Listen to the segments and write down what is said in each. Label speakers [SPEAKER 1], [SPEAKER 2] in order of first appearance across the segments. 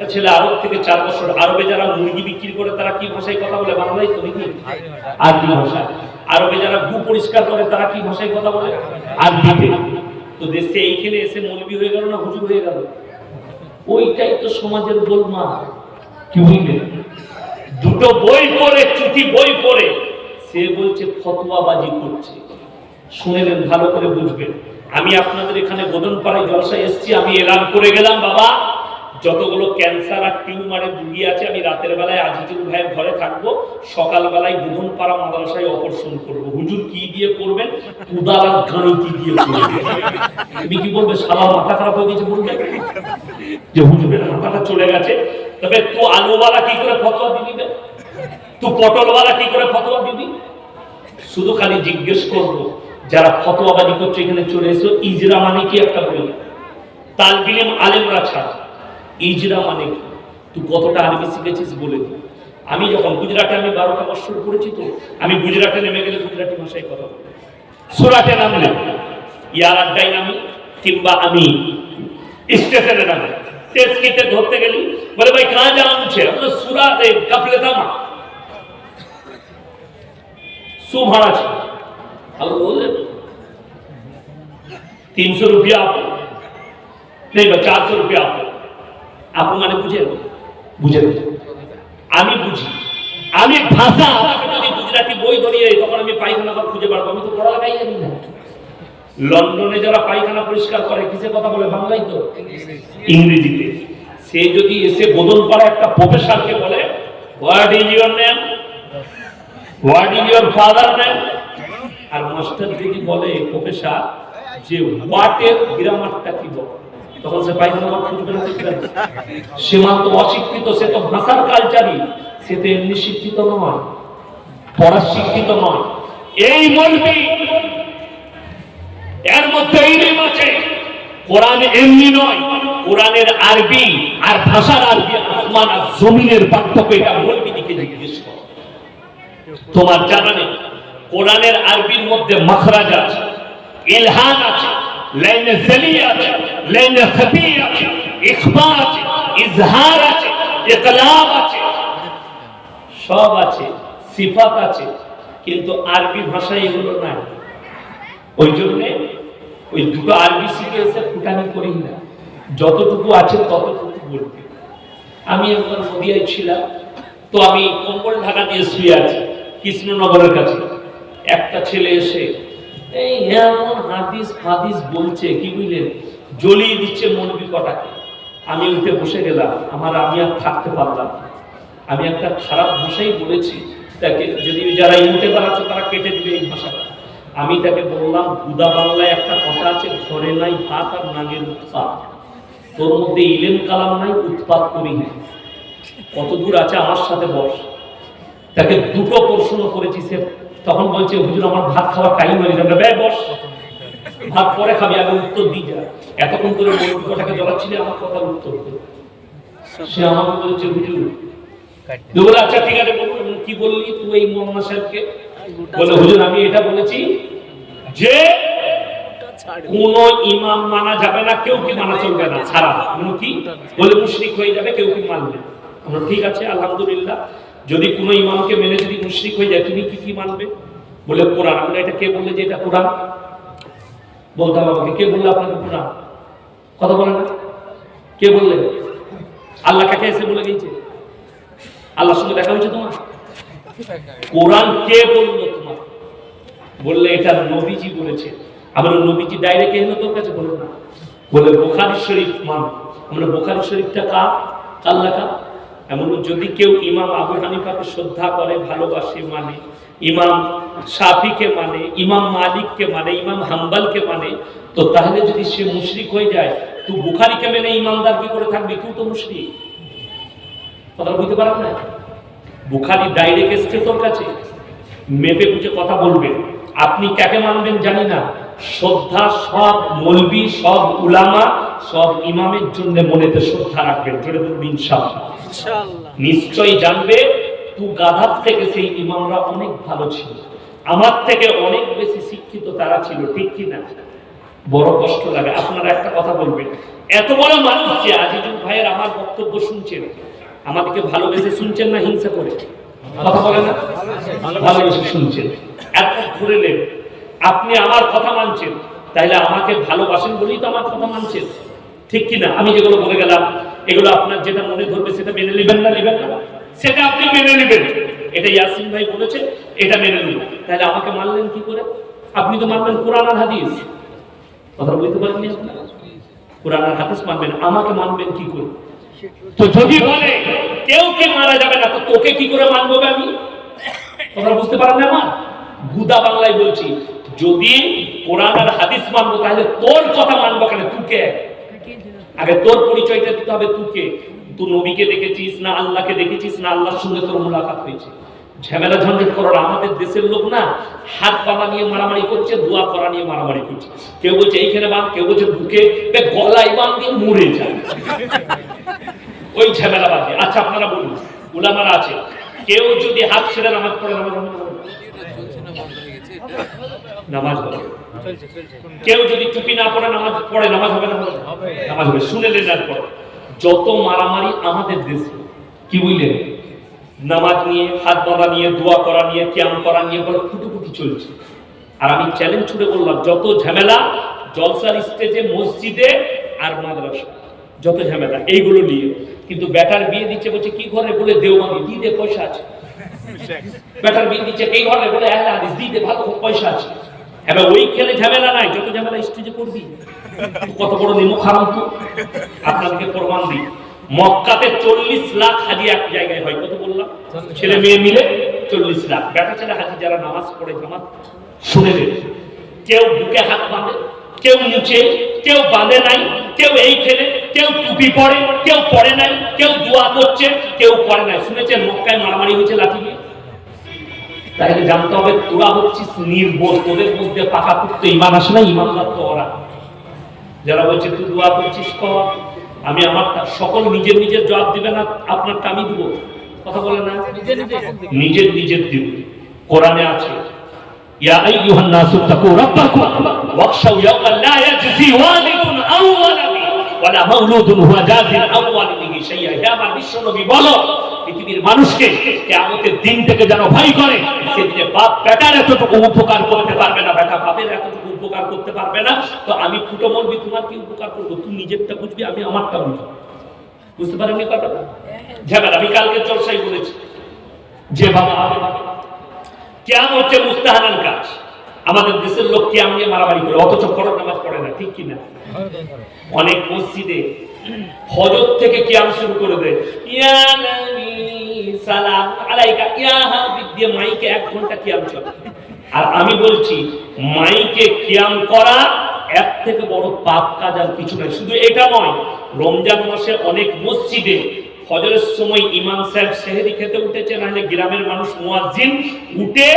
[SPEAKER 1] ছেলে আরব থেকে চার বছর আরবে যারা মুরগি বিক্রি করে, তারা কি ভাষায় কথা বলে? বাংলায় তো নাকি? আরবি ভাষা। আরবে যারা গু পরিষ্কার করে, তারা কি ভাষায় কথা বলে? আরবিতে। তো দেশে এইখানে এসে মৌলবি হয়ে গেল না হুজুর হয়ে গেল? ওইটাই তো সমাজের গোলমা কি বুঝলেন দুটো বই পড়ে, চুটি বই পড়ে। সে বলছে, ফতোয়াবাজি করছে। শুনেলেন, ভালো করে বুঝবেন। আমি আপনাদের এখানে গোদনপাড়ায় জলসায় এসেছি, আমি এলান করে গেলাম, বাবা। যতগুলো ক্যান্সার আর টিউমারের রুগী আছে, আমি রাতের বেলায় আজিজুল ভাইয়ের ঘরে থাকব, সকালবেলায় বুধনপাড়া মাদ্রাসায় অপারেশন করব। হুজুর কি দিয়ে করবেন? উদার আর কি দিয়ে করবেন? তুমি কি বলবে সারা মাথা খারাপ হয়ে গেছে বলবে? যে হুজুরের মাথাটা চলে গেছে। তবে তো আলুওয়ালা কি করে ফতোয়া দিবি? তুই পটলওয়ালা কি করে ফতোয়া দিবি? শুধু খালি জিজ্ঞেস করব, যারা ফতোয়াবাজি করছে এখানে চলে এসো, ইজরা মানে কি একটা বলি? তালবিলিম আলেমরা ছাড়। ইজরা মানে কি? তুই কতটা আরবি শিখেছিস বলে দিই আমি যখন গুজরাটে আমি বারোটা বৎসর পড়েছি তো, আমি গুজরাটে নেমে গেলে গুজরাটি ভাষায় কথা বলি সোরাটে নামলে, ইয়ার আড্ডায় নামি, কিংবা আমি স্টেশনে নামে। টেস্কিতে ধরতে গেলি, বলে, ভাই কাঁ জানছে উঠছে সুরাতে কাপলে সু ভাড়া ছিল ভালো তিনশো রুপিয়া আপো নেই বা চারশো রুপিয়া আপো মানে বুঝে বুঝে আমি বুঝি। আমি ভাষা গুজরাটি বই ধরিয়ে তখন আমি পায়খানা খুঁজে পারব আমি তো জানি না। লন্ডনে যারা পায়খানা পরিষ্কার করে কিসে কথা বলে বাংলাই তো? ইংরেজিতে। সে যদি এসে বদল পাড়া একটা প্রফেসরকে বলে what is your name what is your father name R master যদি বলে প্রফেসর যে হোয়াটের গ্রামারটা কি বলে? তখন সে অশিক্ষিত, সে তো ভাষার কালচারই সে তো এমনি শিক্ষিত নয় পড়ার শিক্ষিত নয়। এই এর মধ্যে আছে। কোরআন এমনি নয়, কোরআনের আরবি আর ভাষার আরবি আসমান আর জমিনের পার্থক্য এটা মলবি দিকে জিজ্ঞেস করো। তোমার জানা নেই, কোরআনের আরবির মধ্যে মাখরাজ আছে, ইলহান আছে লাইনে জলি আছে লাইনে খফি আছে ইখফা আছে। ইজহার আছে ইকলাব আছে সব আছে, সিফাত আছে, কিন্তু আরবি ভাষায় এগুলো নাই। ওই জন্যে ওই দুটো আরবি এসে ফুটানি করি না। যতটুকু আছে ততটুকু বলতে আমি একবার নদিয়ায় ছিলাম, তো আমি কম্বল ঢাকা দিয়ে শুয়ে আছি, কৃষ্ণনগরের কাছে। একটা ছেলে এসে এই এমন হাদিস ফাদিস বলছে, কি বুঝলেন? জ্বলিয়ে দিচ্ছে মনবি কটাকে। আমি উঠে বসে গেলাম, আমার আমি আর থাকতে পারলাম। আমি একটা খারাপ ভাষাই বলেছি, তাকে যদি যারা ইউটে বানাচ্ছে, তারা কেটে দিবে এই ভাষাটা। আমি তাকে বললাম গুদা বাংলায় একটা কথা আছে, ঘরে নাই ভাত আর নাগের উৎপাত। তোর মধ্যে ইলেম কালাম নাই, উৎপাত করি না কত দূর আছে আমার সাথে বস? তাকে দুটো প্রশ্ন করেছি, সে তখন বলছে হুজুর আমার ভাত খাওয়ার টাইম হয়ে যাবে ব্যয় বস। ভাত পরে খাবি আগে উত্তর দিই যা। এতক্ষণ ধরে মনোটাকে জ্বলাচ্ছিলে আমার কথার উত্তর। সে আমাকে বলছে হুজুর বলে আচ্ছা ঠিক আছে কি বললি তুই এই মোহাম্মদ সাহেবকে? বলে হুজুর আমি এটা বলেছি যে কোন ইমাম মানা যাবে না কেউ কি মানা চলবে না ছাড়া। মানে কি? বলে মুশরিক হয়ে যাবে কেউ কি মানবে আমরা ঠিক আছে আলহামদুলিল্লাহ। যদি কোনো ইমামকে মেনে যদি মুশরিক হয়ে যায়, তুমি কি কি মানবে? বলে, কোরআন। আমরা এটা কে বললে যে এটা কোরআন? বলতে হবে আমাকে। কে বললে আপনাকে কোরআন? কথা বলে না? কে বললে? আল্লাহ কাকে এসে বলে গেছে? আল্লাহর সঙ্গে দেখা হয়েছে তোমার? কোরআন কে বলল তোমার? বললে, এটা নবীজি বলেছে। আমরা নবীজি ডাইরেক্ট এলো তোর কাছে বলে না। বলে, বোখারি শরীফ মান। আমরা বোখারি শরীফটা কার? কার লেখা? এমন যদি কেউ ইমাম আবু হানিফাকে শ্রদ্ধা করে, ভালোবাসে মানে ইমাম শাফিকে মানে ইমাম মালিককে মানে ইমাম হাম্বালকে মানে তো তাহলে যদি সে মুশরিক হয়ে যায় তুই বুখারিকে মেনে ইমানদার কি করে থাকবি? তুই তো মুশরিক। কথা বুঝতে পারেন না? বুখারি ডাইরেক্ট এসছে তোর কাছে। মেপে বুঝে কথা বলবেন আপনি কাকে মানবেন জানি না। শ্রদ্ধা সব মলবি, সব উলামা সব ইমামের জন্য মনেতে শ্রদ্ধা রাখবেন জোরে বলুন ইনশাআল্লাহ। নিশ্চয়ই জানবে তু গাধার থেকে সেই ইমামরা অনেক ভালো ছিল। আমার থেকে অনেক বেশি শিক্ষিত তারা ছিল ঠিক কি না? বড় কষ্ট লাগে। আপনারা একটা কথা বলবেন এত বড় মানুষ যে আজিজুল ভাইয়ের আমার বক্তব্য শুনছেন আমাদেরকে ভালোবেসে শুনছেন না হিংসা করে? কথা বলে না? ভালোবেসে শুনছেন। এত ঘুরেলেন আপনি আমার কথা মানছেন তাইলে আমাকে ভালোবাসেন বলেই তো আমার কথা মানছেন। ঠিক কি না আমি যেগুলো বলে গেলাম, এগুলো আপনার যেটা মনে ধরবে সেটা মেনে নেবেন না নেবেন না? সেটা আপনি মেনে নেবেন। এটা ইয়াসিন ভাই বলেছে, এটা মেনে নেবেন। তাহলে আমাকে মানলেন কি করে? আপনি তো মানবেন কোরআন আর হাদিস। কথা বলতে পারেননি আপনারা কোরআন আর হাদিস মানবেন। আমাকে মানবেন কি করে? তো যদি বলে, কেউ কে মারা যাবে না, তো তোকে কি করে মানবো আমি? কথা বুঝতে পারেন না আমার? গুদা বাংলায় বলছি, যদি কোরআন আর হাদিস মানবো, তাহলে তোর কথা মানবো কেন? তুকে আগে তোর পরিচয়টা দিতে হবে তুকে। তুই নবীকে দেখেছিস না আল্লাহকে দেখেছিস না আল্লাহর সঙ্গে তোর মুলাকাত হয়েছে। ঝামেলা ঝঞ্ঝট করার আমাদের দেশের লোক না হাত বাঁধা নিয়ে মারামারি করছে, দোয়া করা নিয়ে মারামারি করছে। কেউ বলছে, এইখানে বাঁধ কেউ বলছে, বুকে গলায় বাঁধ দিয়ে মরে যায়। ওই ঝামেলা দিয়ে। আচ্ছা আপনারা বলুন, উলামারা আছে। কেউ যদি হাত ছেড়ে নামাজ পড়ে, নামাজ? নামাজ হবে। কেউ যদি টুপি না পড়ে নামাজ পড়ে নামাজ হবে না? নামাজ হবে। শুনে নেন পর যত মারামারি আমাদের দেশে কি বুঝলেন? নামাজ নিয়ে হাত বাঁধা নিয়ে দোয়া করা নিয়ে ক্যাম করা নিয়ে বলে ফুটুকুটি চলছে। আর আমি চ্যালেঞ্জ ছুড়ে বললাম যত ঝামেলা জলসার স্টেজে মসজিদে আর মাদ্রাসা যত ঝামেলা এইগুলো নিয়ে। কিন্তু ব্যাটার বিয়ে দিচ্ছে বলছে কি ঘরে বলে দেওয়ানি দিয়ে দে পয়সা আছে। ব্যাটার বিয়ে দিচ্ছে এই ঘরে বলে আহলে হাদিস দিয়ে ভালো পয়সা আছে। এবার ওই খেলে ঝামেলা নাই যত ঝামেলা স্টেজে করবি। কত বড় নিমক হারাম তো। আপনাদেরকে প্রমাণ দিই। মক্কাতে চল্লিশ লাখ হাজি এক জায়গায় হয় কত বললাম? ছেলে মেয়ে মিলে চল্লিশ লাখ। বেটা ছেলে হাজি যারা নামাজ পড়ে জামাত শুনে কেউ বুকে হাত বাঁধে কেউ মুছে কেউ বাঁধে নাই কেউ এই খেলে কেউ টুপি পরে কেউ পরে নাই কেউ দোয়া করছে কেউ করে নাই। শুনেছেন মক্কায় মারামারি হয়েছে লাঠি দিয়ে তাহলে জানতে হবে তোরা হচ্ছিস নির্বোধ তোদের মধ্যে পাকা পুক্ত ইমান আসে না ইমানদার তো ওরা। যারা বলছে তুই দোয়া করছিস কর আমি আমার সকল নিজের নিজের জবাব দিবে না আপনারটা আমি দিব। কথা বলে না? নিজের নিজের দিব। কোরআনে আছে ইয়া আইয়ুহান নাসু তাকু রাব্বাকুম ওয়াখশাউ ইয়াওমান লা ইয়াজজি ওয়ালিদুন আন ওয়ালা মাউলুদুন হুয়া জাযিন আন ওয়ালিদিহি শাইআ। হে আমার বিশ্বনবী বলো। পৃথিবীর মানুষকে কিয়ামতের দিন থেকে যেন ভয় করে, সেদিনে বাপ বেটার এতটুকু উপকার করতে পারবে না, বেটা বাপের এতটুকু উপকার করতে পারবে না। তো আমি ফুটো বলবি, তোমার কি উপকার করব? তুই নিজেরটা বুঝবি, আমি আমারটা বুঝব। বুঝতে পারেননি কথাটা? ঝামেলা, আমি কালকে জলসাই বলেছি, যে বাবা কেমন হচ্ছে মুস্তাহানান কাজ, আমাদের দেশের লোক কেমন নিয়ে মারামারি করে, অথচ ফরজ নামাজ পড়ে না, ঠিক কিনা? অনেক মসজিদে হজর থেকে কিয়াম শুরু করে দেয় মাইকে এক ঘণ্টা কিয়াম চলে। আর আমি বলছি, মাইকে কিয়াম করা এক থেকে বড় পাপ কাজ আর কিছু শুধু এটা নয়, রমজান মাসে অনেক মসজিদে সময় ইমাম সাহেব সেহেরি খেতে উঠেছে, নাহলে গ্রামের মানুষ মুয়াজ্জিন উঠে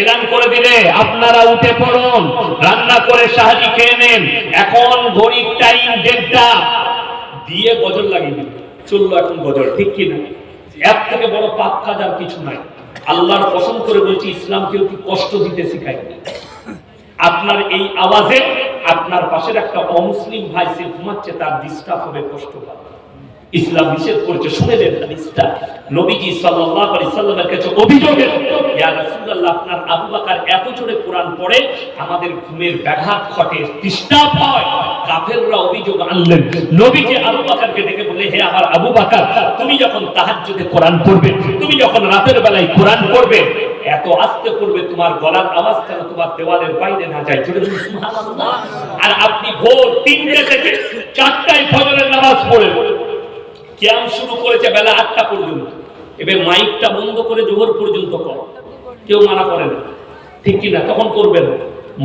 [SPEAKER 1] এলান করে দিলে, আপনারা উঠে পড়ুন, রান্না করে সাহায্য খেয়ে নেন। এখন ঘড়ির টাইম দেড়টা দিয়ে গজল লাগিয়ে দিল। চলল এখন গজল ঠিক কিনা? এক থেকে বড় পাপ কাজ আর কিছু নাই। আল্লাহর পছন্দ করে বলছি ইসলাম কেউ কি কষ্ট দিতে শিখায়নি আপনার এই আওয়াজে আপনার পাশের একটা অমুসলিম ভাই সে ঘুমাচ্ছে, তার ডিস্টার্ব হবে, কষ্ট ইসলাম নিষেধ করেছে শুনে নেন হাদিসটা। নবীজি সাল্লাল্লাহু আলাইহি সাল্লামের কাছে অভিযোগ ইয়া রাসূলুল্লাহ, আপনার আবু বকর এত জোরে কোরআন পড়ে, আমাদের ঘুমের ব্যাঘাত ঘটে ডিস্টার্ব হয়। কাফেররা অভিযোগ আনলেন। নবীজি আবু বকরকে ডেকে বলে হে আমার আবু বকর, তুমি যখন তাহাজ্জুদে কোরআন পড়বে, তুমি যখন রাতের বেলায় কোরআন পড়বে এত আস্তে করবে তোমার গলার আওয়াজ যেন তোমার দেওয়ালের বাইরে না যায়। আর আপনি ভোর তিনটে থেকে চারটায় ফজরের নামাজ পড়ে ক্যাম শুরু করেছে বেলা আটটা পর্যন্ত। এবার মাইকটা বন্ধ করে জোহর পর্যন্ত কর। কেউ মানা করে না। ঠিক কিনা? তখন করবেন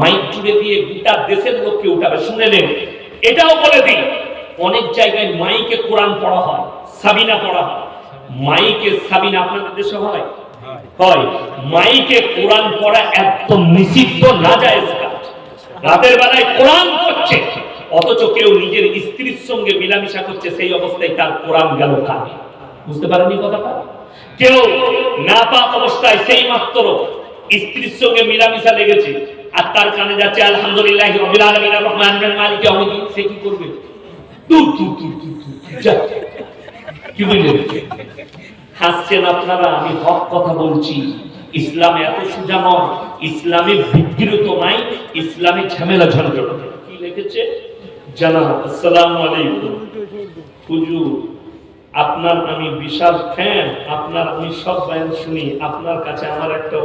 [SPEAKER 1] মাইক জুড়ে দিয়ে গোটা দেশের লোককে উঠাবে। শুনে নেন। এটাও বলে দিই, অনেক জায়গায় মাইকে কোরআন পড়া হয়, সাবিনা পড়া হয়। মাইকে সাবিনা আপনাদের দেশে হয়? হয়। মাইকে কোরআন পড়া একদম নিষিদ্ধ না যায় রাতের বেলায় কোরআন পড়ছে, অথচ কেউ নিজের স্ত্রীর সঙ্গে মিলামিশা করছে, সেই অবস্থায় তার কোরআন গেল কানে। বুঝতে পারেননি কথাটা? কেউ নাপাক অবস্থায় সেই মাত্র স্ত্রীর সঙ্গে মিলামিশা লেগেছে, আর তার কানে যাচ্ছে, আলহামদুলিল্লাহ রবিল আলমিন রহমান মালিক ইয়াউমিদ্দিন সে কি করবে? দূর কি বুঝলেন হাসছেন আপনারা, আমি হক কথা বলছি। ইসলামে এত সোজা নয় ইসলামে বিদ্রুত নাই, ইসলামে ঝামেলা ঝঞ্ঝট কি লিখেছে? জানাব, আসসালামু আলাইকুম। আপনার আমি বিশাল ফ্যান আপনার আমি সব বয়ান শুনি, আপনার কাছে আমার একটা